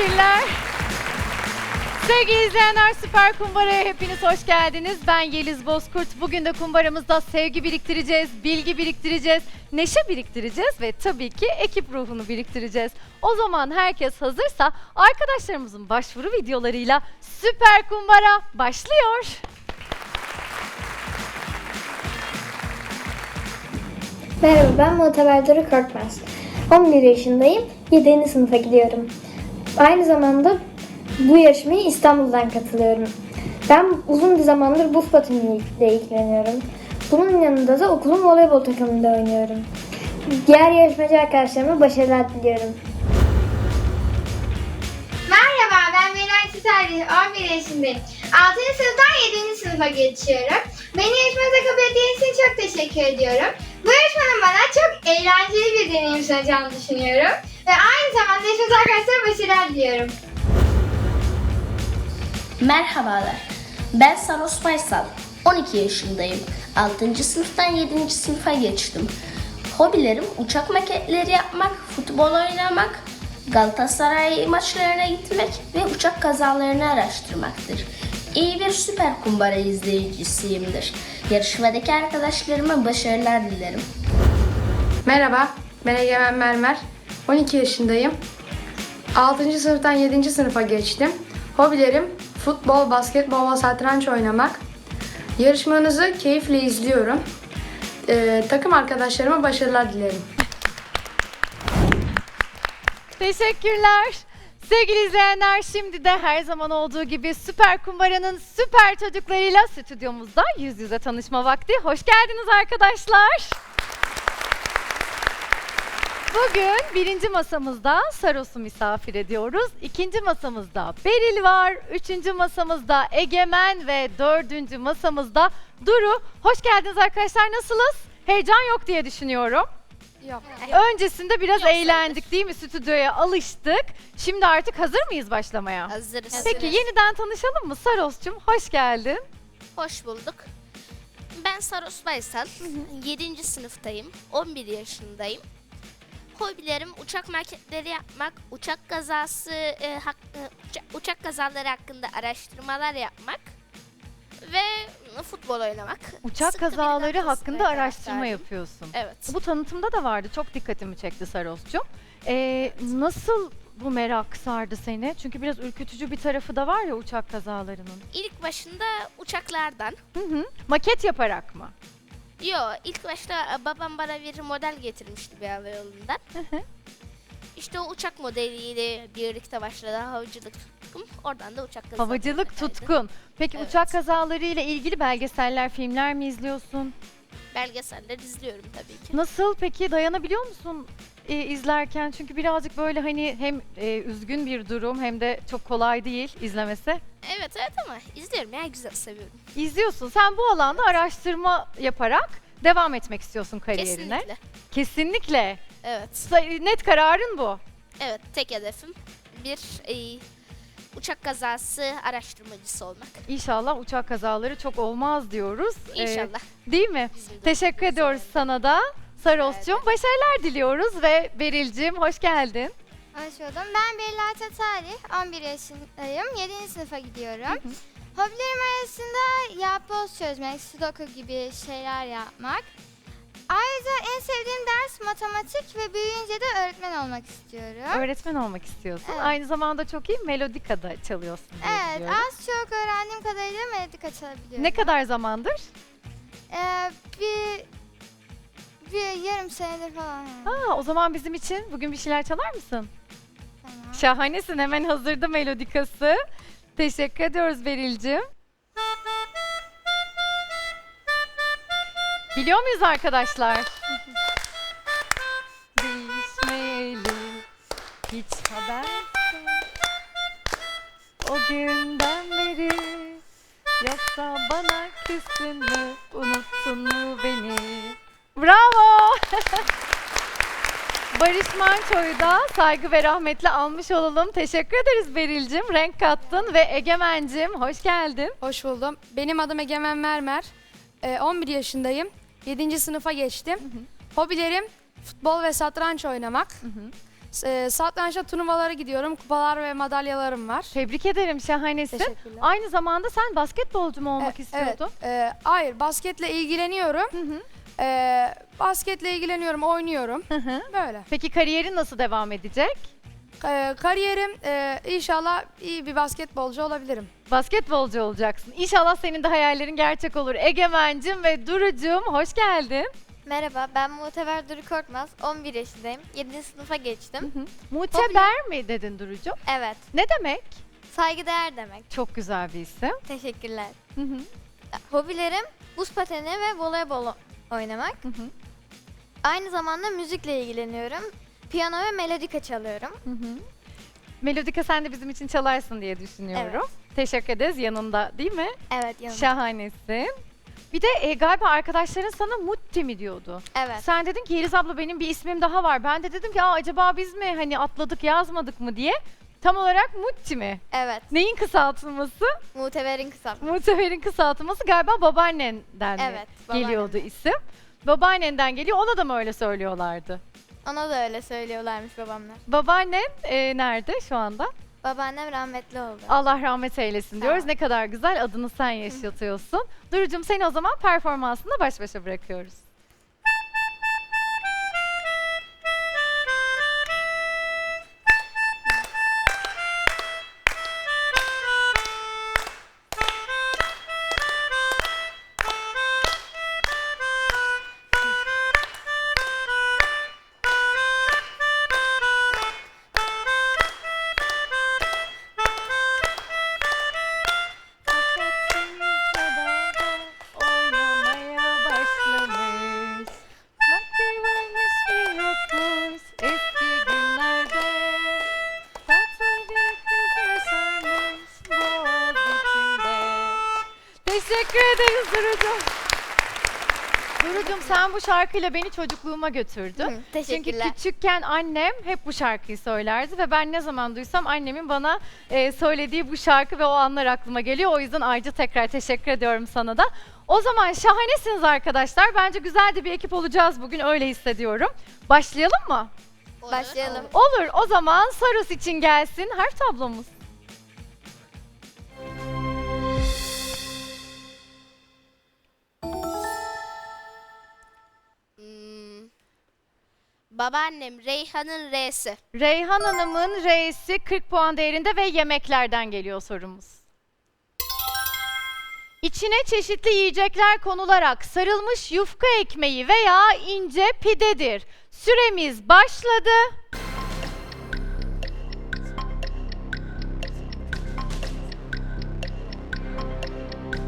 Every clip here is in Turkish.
Teşekkürler. Sevgili izleyenler Süper Kumbara'ya hepiniz hoş geldiniz. Ben Yeliz Bozkurt. Bugün de kumbaramızda sevgi biriktireceğiz, bilgi biriktireceğiz, neşe biriktireceğiz ve tabii ki ekip ruhunu biriktireceğiz. O zaman herkes hazırsa arkadaşlarımızın başvuru videolarıyla Süper Kumbara başlıyor. Merhaba ben Muhteber Doruk Korkmaz. 11 yaşındayım. 7. sınıfa gidiyorum. Aynı zamanda bu yarışmaya İstanbul'dan katılıyorum. Ben uzun bir zamandır buz pateni ile ilgileniyorum. Bunun yanında da okulun voleybol takımında oynuyorum. Diğer yarışmacı arkadaşlarıma başarılar diliyorum. Merhaba ben Meral Çitalli, 11 yaşındayım. 6. sınıftan 7. sınıfa geçiyorum. Beni yarışmamıza kabul ettiğiniz için çok teşekkür ediyorum. Bu yarışmanın bana çok eğlenceli bir deneyim sunacağını düşünüyorum. Ve aynı zamanda yarışmacı arkadaşlarıma başarılar diliyorum. Merhabalar. Ben Saros Faysal. 12 yaşındayım. 6. sınıftan 7. sınıfa geçtim. Hobilerim uçak maketleri yapmak, futbol oynamak, Galatasaray maçlarına gitmek ve uçak kazalarını araştırmaktır. İyi bir süper kumbara izleyicisiyimdir. Yarışmadaki arkadaşlarıma başarılar dilerim. Merhaba, ben Egemen Mermer. 12 yaşındayım. 6. sınıftan 7. sınıfa geçtim. Hobilerim futbol, basketbol ve satranç oynamak. Yarışmanızı keyifle izliyorum. Ee, takım arkadaşlarıma başarılar dilerim. Teşekkürler. Sevgili izleyenler şimdi de her zaman olduğu gibi Süper Kumbara'nın süper çocuklarıyla stüdyomuzda yüz yüze tanışma vakti. Hoş geldiniz arkadaşlar. Bugün birinci masamızda Saros'u misafir ediyoruz. İkinci masamızda Beril var. Üçüncü masamızda Egemen ve dördüncü masamızda Duru. Hoş geldiniz arkadaşlar. Nasılsınız? Heyecan yok diye düşünüyorum. Yok. Öncesinde biraz eğlendik değil mi? Stüdyoya alıştık. Şimdi artık hazır mıyız başlamaya? Hazırız. Peki yeniden tanışalım mı? Saros'cum hoş geldin. Hoş bulduk. Ben Saros Baysal. 7. sınıftayım. 11 yaşındayım. Hobilerim uçak maketleri yapmak, uçak kazası e, hak- e, uça- uçak kazaları hakkında araştırmalar yapmak ve futbol oynamak. Uçak Sıkı kazaları hakkında araştırma yapıyorsun. Evet. Bu tanıtımda da vardı. Çok dikkatimi çekti Saros'cum. Ee, nasıl bu merak sardı seni? Çünkü biraz ürkütücü bir tarafı da var ya uçak kazalarının. İlk başında uçaklardan. Hı hı. Maket yaparak mı? Yo, ilk başta e, babam bana bir model getirmişti bir havayolundan. Hı hı. İşte o uçak modeliyle birlikte başladı havacılık tutkum. Oradan da uçak kazaları. Havacılık tutkun. Peki Evet. uçak kazaları ile ilgili belgeseller, filmler mi izliyorsun? Belgeseller izliyorum tabii ki. Nasıl peki dayanabiliyor musun e, izlerken? Çünkü birazcık böyle hani hem e, üzgün bir durum hem de çok kolay değil izlemesi. Evet evet ama izliyorum ya güzel seviyorum. İzliyorsun. Sen bu alanda araştırma yaparak devam etmek istiyorsun kariyerine. Kesinlikle. Kesinlikle. Evet. Sa- Net kararın bu. Evet tek hedefim bir e, uçak kazası araştırmacısı olmak. İnşallah uçak kazaları çok olmaz diyoruz. Ee, İnşallah. değil mi? Bizim de Teşekkür ediyoruz sana da. Saros'cum başarılar diliyoruz ve Beril'cim hoş geldin. Hoş buldum. Ben Beril Tatali, 11 yaşındayım. 7. sınıfa gidiyorum. Hobilerim arasında yapboz çözmek, sudoku gibi şeyler yapmak. Ayrıca en sevdiğim ders matematik ve büyüyünce de öğretmen olmak istiyorum. Öğretmen olmak istiyorsun. Evet. Aynı zamanda çok iyi melodika da çalıyorsun diye Evet, biliyorum. az çok öğrendiğim kadarıyla melodik çalabiliyorum. Ne kadar zamandır? Ee, bir, bir yarım senedir falan yani. Aa, o zaman bizim için bugün bir şeyler çalar mısın? Tamam. Şahanesin hemen hazırda melodikası. Teşekkür ediyoruz Beril'cim. Biliyor muyuz arkadaşlar? Değişmeyeli hiç haber O günden beri Yoksa bana küstün mü Unuttun mu beni Bravo Barış Manço'yu da saygı ve rahmetle almış olalım. Teşekkür ederiz Beril'cim. Renk kattın ve Egemen'cim hoş geldin. Hoş buldum. Benim adım Egemen Mermer. Ee, 11 yaşındayım. 7. sınıfa geçtim. Hobilerim futbol ve satranç oynamak. E, satrançta turnuvalara gidiyorum. Kupalar ve madalyalarım var. Tebrik ederim şahanesin. Aynı zamanda sen basketbolcu mu olmak E, istiyordun? Evet. E, hayır, basketle ilgileniyorum. Hı hı. E, basketle ilgileniyorum, oynuyorum. Hı hı. Böyle. Peki kariyerin nasıl devam edecek? E, kariyerim e, inşallah iyi bir basketbolcu olabilirim. Basketbolcu olacaksın. İnşallah senin de hayallerin gerçek olur. Egemen'cim ve Duru'cum hoş geldin. Merhaba, ben Muhteber Duru Korkmaz. 11 yaşındayım. 7. sınıfa geçtim. Muteber mi dedin Duru'cum? Evet, Ne demek? saygıdeğer demek. Çok güzel bir isim. Teşekkürler. Hı hı. Hobilerim buz pateni ve voleybol oynamak. Hı hı. Aynı zamanda müzikle ilgileniyorum. Piyano ve melodika çalıyorum. Hı hı. Melodika sen de bizim için çalarsın diye düşünüyorum. Teşekkür ederiz yanında değil mi? Evet, yanımda. Şahanesin. Bir de e, galiba arkadaşların sana Mutti mi diyordu? Evet, Sen dedin ki Yeliz abla benim bir ismim daha var. Ben de dedim ki Aa, acaba biz mi hani atladık yazmadık mı diye. Tam olarak Mutti mi? evet. Neyin kısaltılması? Muhteber'in kısaltması. Muteber'in kısaltılması galiba babaannenden mi Evet, geliyordu isim. Babaannenden geliyor ona da mı öyle söylüyorlardı? Ona da öyle söylüyorlarmış babamlar. Babaannen e, nerede şu anda? Babaannem rahmetli oldu. Allah rahmet eylesin Sağ diyoruz. ol. Ne kadar güzel adını sen yaşatıyorsun. Duru'cum seni o zaman performansında baş başa bırakıyoruz. Sen bu şarkıyla beni çocukluğuma götürdün. Hı, Çünkü Teşekkürler. küçükken annem hep bu şarkıyı söylerdi ve ben ne zaman duysam annemin bana e, söylediği bu şarkı ve o anlar aklıma geliyor. O yüzden ayrıca tekrar teşekkür ediyorum sana da. O zaman şahanesiniz arkadaşlar. Bence güzel de bir ekip olacağız bugün öyle hissediyorum. Başlayalım mı? Başlayalım. Olur. O zaman Saros için gelsin harf tablomuz. Babaannem Reyhan'ın R'si. Reyhan Hanım'ın R'si 40 puan değerinde ve yemeklerden geliyor sorumuz. İçine çeşitli yiyecekler konularak sarılmış yufka ekmeği veya ince pidedir. Süremiz başladı.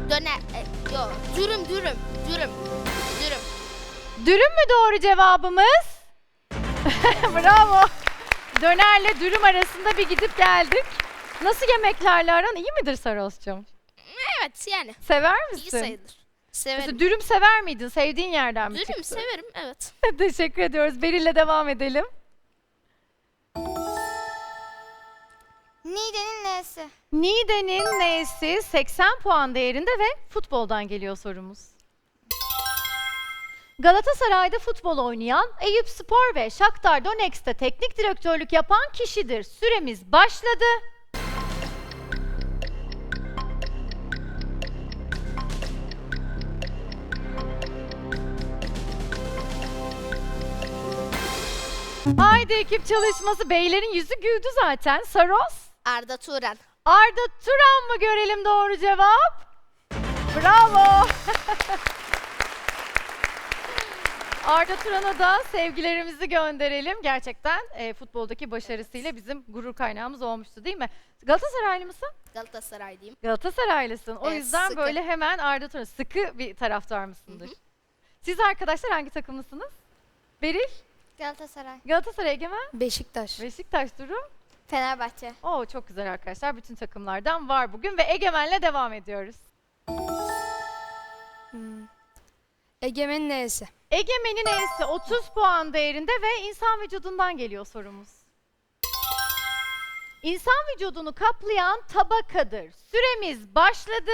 Döner. E, yo, dürüm dürüm. Dürüm. Dürüm. Dürüm mü doğru cevabımız? Bravo. Dönerle dürüm arasında bir gidip geldik. Nasıl yemeklerle aran iyi midir Saros'cum? Evet yani. Sever iyi misin? sayılır. Severim. Mesela dürüm sever miydin? Sevdiğin yerden mi Dürüm çıktı? severim evet. Teşekkür ediyoruz. Beril'le devam edelim. Nide'nin nesi? Niğde'nin N'si 80 puan değerinde ve futboldan geliyor sorumuz. Galatasaray'da futbol oynayan, Eyüp Spor ve Shakhtar Donetsk'te teknik direktörlük yapan kişidir. Süremiz başladı. Haydi ekip çalışması. Beylerin yüzü güldü zaten. Saros. Arda Turan. Arda Turan mı görelim doğru cevap? Bravo. Arda Turan'a da sevgilerimizi gönderelim. Gerçekten e, futboldaki başarısıyla bizim gurur kaynağımız olmuştu değil mi? Galatasaraylı mısın? Galatasaraylıyım. Galatasaraylısın. O Evet, yüzden sıkı. böyle hemen Arda Turan sıkı bir taraftar mısındır? Siz arkadaşlar hangi takımlısınız? Beril, Galatasaray. Galatasaray Egemen, Beşiktaş. Beşiktaş Duru. Fenerbahçe. Oo çok güzel arkadaşlar. Bütün takımlardan var bugün ve Egemen'le devam ediyoruz. Egemen'in N'si. Egemen'in E'si 30 puan değerinde ve insan vücudundan geliyor sorumuz. İnsan vücudunu kaplayan tabakadır. Süremiz başladı.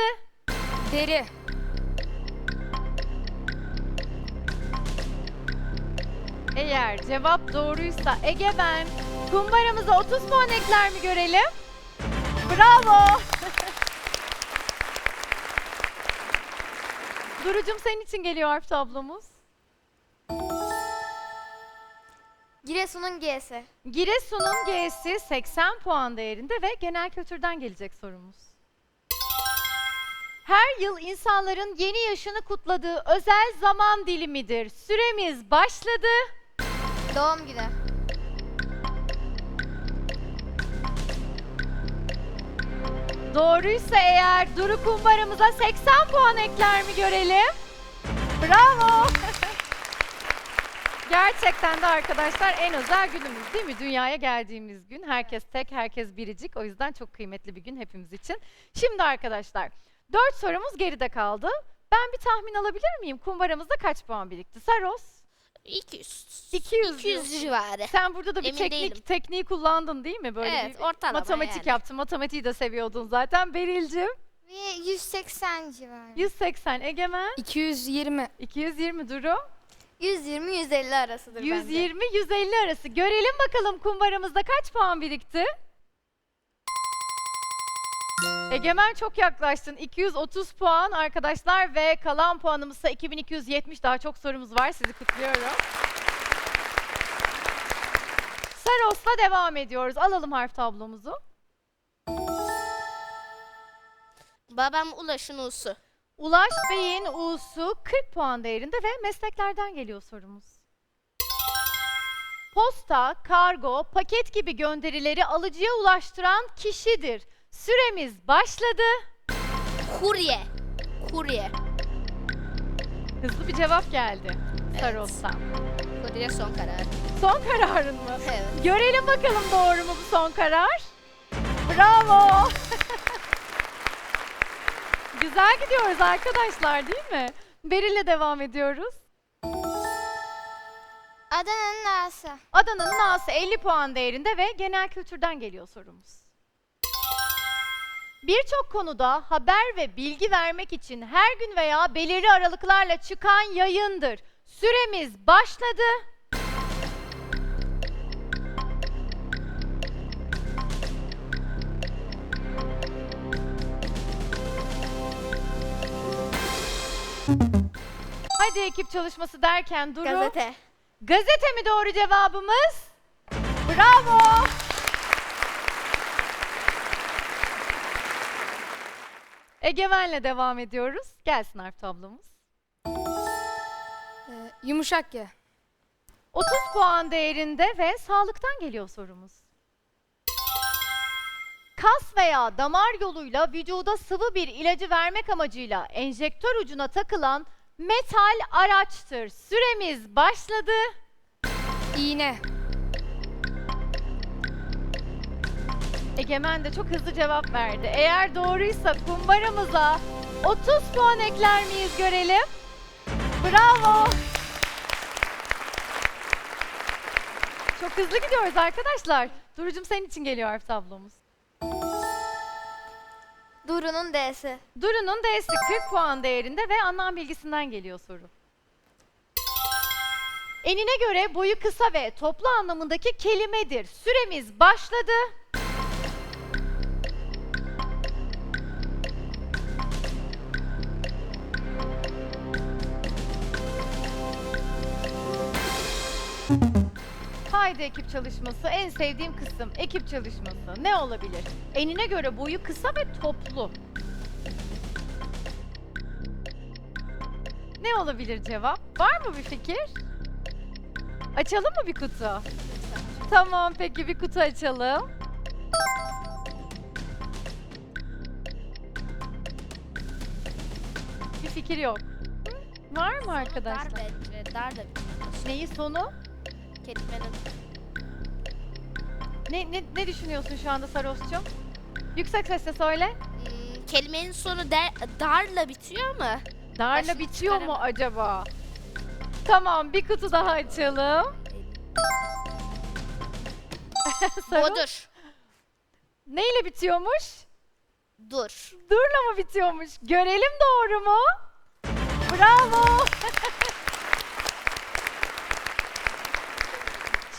Eğer cevap doğruysa Egemen kumbaramıza 30 puan ekler mi görelim? Bravo. Durucum senin için geliyor harf tablomuz. Giresun'un G'si. Giresun'un G'si 80 puan değerinde ve genel kültürden gelecek sorumuz. Her yıl insanların yeni yaşını kutladığı özel zaman dilimidir. Süremiz başladı. Doğum günü. Doğruysa eğer Duru kumbaramıza 80 puan ekler mi görelim? Bravo. Gerçekten de arkadaşlar en özel günümüz değil mi? Dünyaya geldiğimiz gün. Herkes tek, herkes biricik. O yüzden çok kıymetli bir gün hepimiz için. Şimdi arkadaşlar, 4 sorumuz geride kaldı. Ben bir tahmin alabilir miyim? Kumbaramızda kaç puan birikti? Saros, 200. 200 200 civarı. sen burada da bir Emin teknik değilim. tekniği kullandın değil mi? Böyle Evet, bir ortalama matematik yani. yaptın. Matematiği de seviyordun zaten. Beril'cim Ve 180 civarı. 180 Egemen, 220. 220 Duru, 120-150 arasıdır bence. 120 150 arası. Görelim bakalım kumbaramızda kaç puan birikti? Egemen çok yaklaştın. 230 puan arkadaşlar ve kalan puanımızsa 2270. Daha çok sorumuz var. Sizi kutluyorum. Saros'la devam ediyoruz. Alalım harf tablomuzu. Babam Ulaş'ın U'su. Ulaş Bey'in U'su 40 puan değerinde ve mesleklerden geliyor sorumuz. Posta, kargo, paket gibi gönderileri alıcıya ulaştıran kişidir. Süremiz başladı. Kurye. Kurye. Hızlı bir cevap geldi Evet. Saros'tan. Kurye son karar. Son kararın mı? Evet. Görelim bakalım doğru mu bu son karar? Bravo. Güzel gidiyoruz arkadaşlar değil mi? Beril'le devam ediyoruz. Adana'nın A'sı. Adana'nın A'sı 50 puan değerinde ve genel kültürden geliyor sorumuz. Birçok konuda haber ve bilgi vermek için her gün veya belirli aralıklarla çıkan yayındır. Süremiz başladı. Hadi ekip çalışması derken Duru. Gazete. Gazete mi doğru cevabımız? Bravo. Egemen'le devam ediyoruz. Gelsin harf tablomuz. Ee, yumuşak G. 30 puan değerinde ve sağlıktan geliyor sorumuz. Kas veya damar yoluyla vücuda sıvı bir ilacı vermek amacıyla enjektör ucuna takılan metal araçtır. Süremiz başladı. İğne. Egemen de çok hızlı cevap verdi. Eğer doğruysa kumbaramıza 30 puan ekler miyiz görelim. Bravo. Çok hızlı gidiyoruz arkadaşlar. Durucum senin için geliyor harf tablomuz. Duru'nun D'si. Duru'nun D'si 40 puan değerinde ve anlam bilgisinden geliyor soru. Enine göre boyu kısa ve toplu anlamındaki kelimedir. Süremiz başladı. Haydi ekip çalışması. En sevdiğim kısım ekip çalışması. Ne olabilir? Enine göre boyu kısa ve toplu. Ne olabilir cevap? Var mı bir fikir? Açalım mı bir kutu? Tamam peki bir kutu açalım. Bir fikir yok. Var mı arkadaşlar? Dar bence. Dar da Neyi sonu? Kelimenin. Ne, ne, ne düşünüyorsun şu anda Saros'cum? Yüksek sesle söyle. Hmm, kelimenin sonu de, darla bitiyor mu? Darla Başını bitiyor mu çıkaramadım. acaba? Tamam bir kutu daha açalım. Saros, Bodur. Neyle bitiyormuş? Dur. Durla mı bitiyormuş? Görelim doğru mu? Bravo.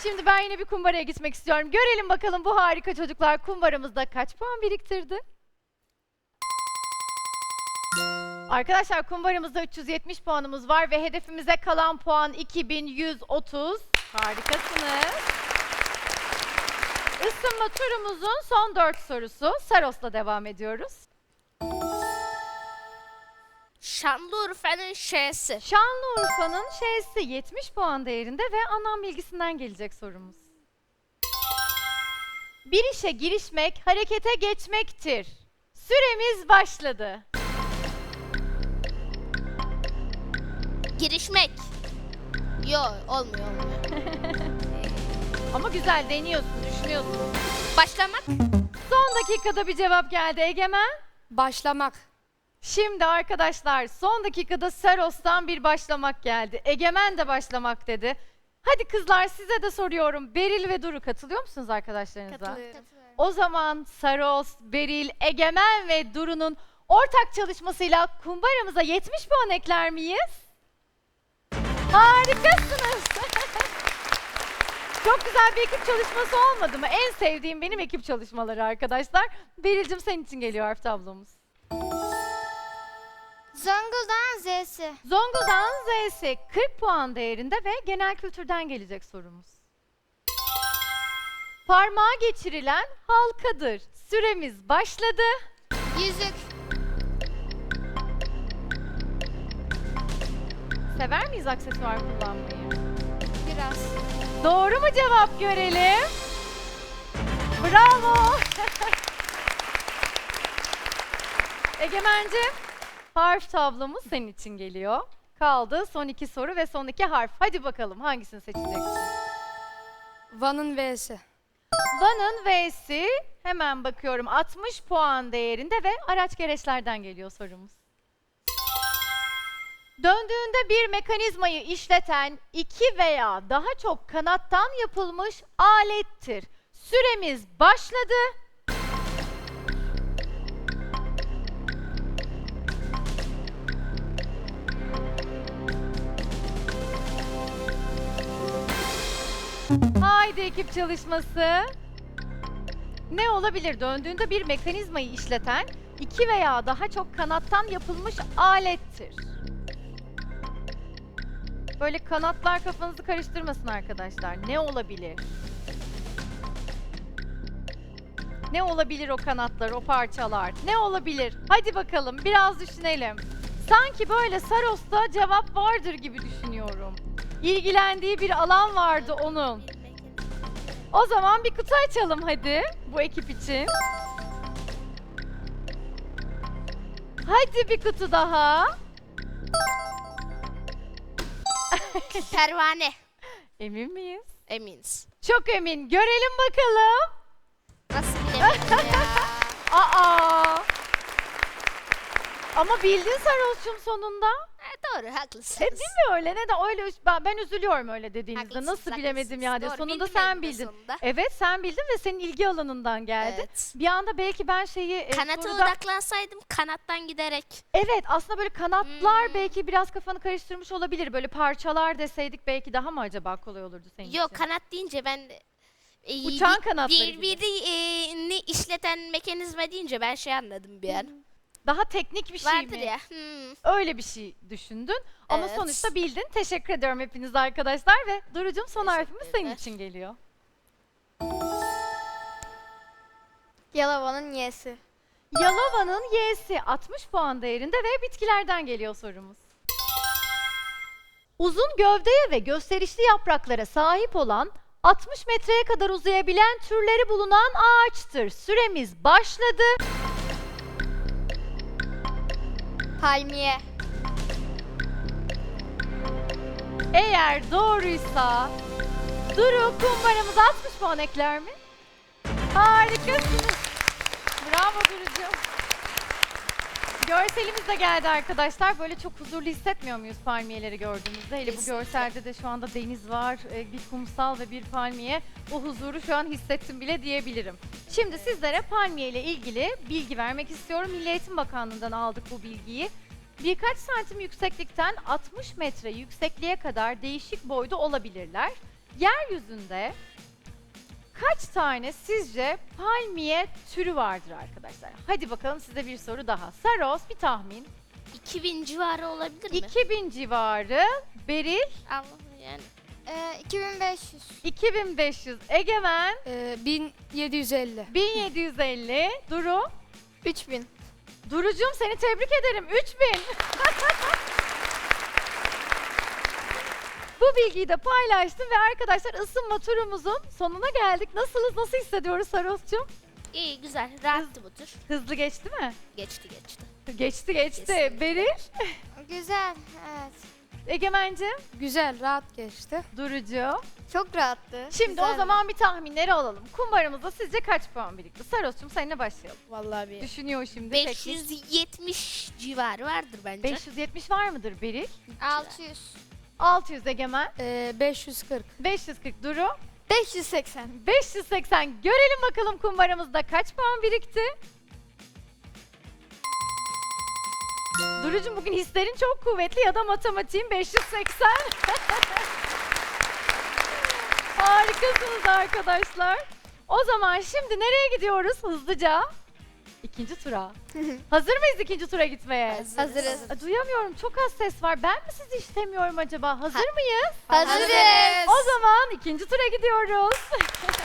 Şimdi ben yine bir kumbaraya gitmek istiyorum. Görelim bakalım bu harika çocuklar kumbaramızda kaç puan biriktirdi? Arkadaşlar kumbaramızda 370 puanımız var ve hedefimize kalan puan 2130. Harikasınız. Isınma turumuzun son 4 sorusu. Saros'la devam ediyoruz. Şanlıurfa'nın Ş'si. Şanlıurfa'nın şeysi 70 puan değerinde ve anlam bilgisinden gelecek sorumuz. Bir işe girişmek, harekete geçmektir. Süremiz başladı. Girişmek. Yo olmuyor olmuyor. Ama güzel deniyorsun, düşünüyorsun. Başlamak. Son dakikada bir cevap geldi Egemen. Başlamak. Şimdi arkadaşlar son dakikada Seros'tan bir başlamak geldi. Egemen de başlamak dedi. Hadi kızlar size de soruyorum. Beril ve Duru katılıyor musunuz arkadaşlarınıza? Katılıyorum. O zaman Saros, Beril, Egemen ve Duru'nun ortak çalışmasıyla kumbaramıza 70 puan ekler miyiz? Harikasınız. Çok güzel bir ekip çalışması olmadı mı? En sevdiğim benim ekip çalışmaları arkadaşlar. Beril'cim senin için geliyor harf tablomuz. Zonguldak'ın Z'si. Zonguldak'ın Z'si 40 puan değerinde ve genel kültürden gelecek sorumuz. Parmağa geçirilen halkadır. Süremiz başladı. Yüzük. Sever miyiz aksesuar kullanmayı? Biraz. Doğru mu cevap görelim? Bravo. Egemen'cim harf tablomuz senin için geliyor. Kaldı son iki soru ve son iki harf. Hadi bakalım hangisini seçeceksin? Van'ın V'si. Van'ın V'si hemen bakıyorum 60 puan değerinde ve araç gereçlerden geliyor sorumuz. Döndüğünde bir mekanizmayı işleten iki veya daha çok kanattan yapılmış alettir. Süremiz başladı. Haydi ekip çalışması. Ne olabilir? Döndüğünde bir mekanizmayı işleten iki veya daha çok kanattan yapılmış alettir. Böyle kanatlar kafanızı karıştırmasın arkadaşlar. Ne olabilir? Ne olabilir o kanatlar, o parçalar? Ne olabilir? Hadi bakalım biraz düşünelim. Sanki böyle Saros'ta cevap vardır gibi düşünüyorum. İlgilendiği bir alan vardı onun. O zaman bir kutu açalım hadi bu ekip için. Hadi bir kutu daha. Pervane. Emin miyiz? Eminiz. Çok emin. Görelim bakalım. Nasıl bilemedim ya. Aa. Ama bildin Saros'cum sonunda. Doğru haklısınız. E değil mi öyle? Neden öyle? üz- Ben, ben üzülüyorum öyle dediğinizde. Haklısınız, Nasıl bilemedim ya diye. Doğru, Sonunda bildim sen de bildin. sonunda. Evet sen bildin ve senin ilgi alanından geldi. Evet. Bir anda belki ben şeyi e, Kanata soruda- odaklansaydım kanattan giderek. Evet aslında böyle kanatlar Hmm. belki biraz kafanı karıştırmış olabilir. Böyle parçalar deseydik belki daha mı acaba kolay olurdu senin Yok için? kanat deyince ben e, Uçan bir- kanatları gibi. birbirini işleten mekanizma deyince ben şey anladım bir an. Daha teknik bir şey Vardır mi? ya. hmm. Öyle bir şey düşündün. Ama Evet. sonuçta bildin. Teşekkür ediyorum hepiniz arkadaşlar ve Duru'cum son harfimiz senin için geliyor. Yalova'nın Y'si. Yalova'nın Y'si 60 puan değerinde ve bitkilerden geliyor sorumuz. Uzun gövdeye ve gösterişli yapraklara sahip olan 60 metreye kadar uzayabilen türleri bulunan ağaçtır. Süremiz başladı. Palmiye. Eğer doğruysa Duru kumbaramıza 60 puan ekler mi? Harikasınız. Bravo Duru'cum. Görselimiz de geldi arkadaşlar. Böyle çok huzurlu hissetmiyor muyuz palmiyeleri gördüğümüzde? Hele bu görselde de şu anda deniz var, e, bir kumsal ve bir palmiye. O huzuru şu an hissettim bile diyebilirim. Şimdi sizlere palmiye ile ilgili bilgi vermek istiyorum. Milli Eğitim Bakanlığı'ndan aldık bu bilgiyi. Birkaç santim yükseklikten 60 metre yüksekliğe kadar değişik boyda olabilirler. Yeryüzünde kaç tane sizce palmiye türü vardır arkadaşlar? Hadi bakalım size bir soru daha. Saros bir tahmin. 2000 civarı olabilir mi? 2000 civarı. Beril Allah'ım yani. Ee, 2500. 2500. Egemen 1750. 1750. Duru 3000. Durucum seni tebrik ederim. 3000. Bu bilgiyi de paylaştım ve arkadaşlar ısınma turumuzun sonuna geldik. Nasılız? Nasıl hissediyoruz Saros'cum? İyi güzel. Rahattı bu tur. Hızlı geçti mi? Geçti geçti. Geçti geçti. Kesinlikle. Beril, Güzel. Evet. Egemen'cim, Güzel, rahat geçti. Durucu. Çok rahattı. Şimdi o Güzeldi. zaman bir tahminleri alalım. Kumbaramızda sizce kaç puan birikti? Saros'cum seninle başlayalım. Vallahi bir. Düşünüyor şimdi. peki. 570 civarı vardır bence. 570 var mıdır Beril? 600. 600 Egemen. Ee, 540. 540 Duru. 580. 580 görelim bakalım kumbaramızda kaç puan birikti? Durucum bugün hislerin çok kuvvetli ya da matematiğin 580. Harikasınız arkadaşlar. O zaman şimdi nereye gidiyoruz hızlıca? İkinci tura. Hazır mıyız ikinci tura gitmeye? Hazırız. Hazırız. Aa, Duyamıyorum çok az ses var. Ben mi sizi istemiyorum acaba? Hazır mıyız? Hazırız. O zaman ikinci tura gidiyoruz.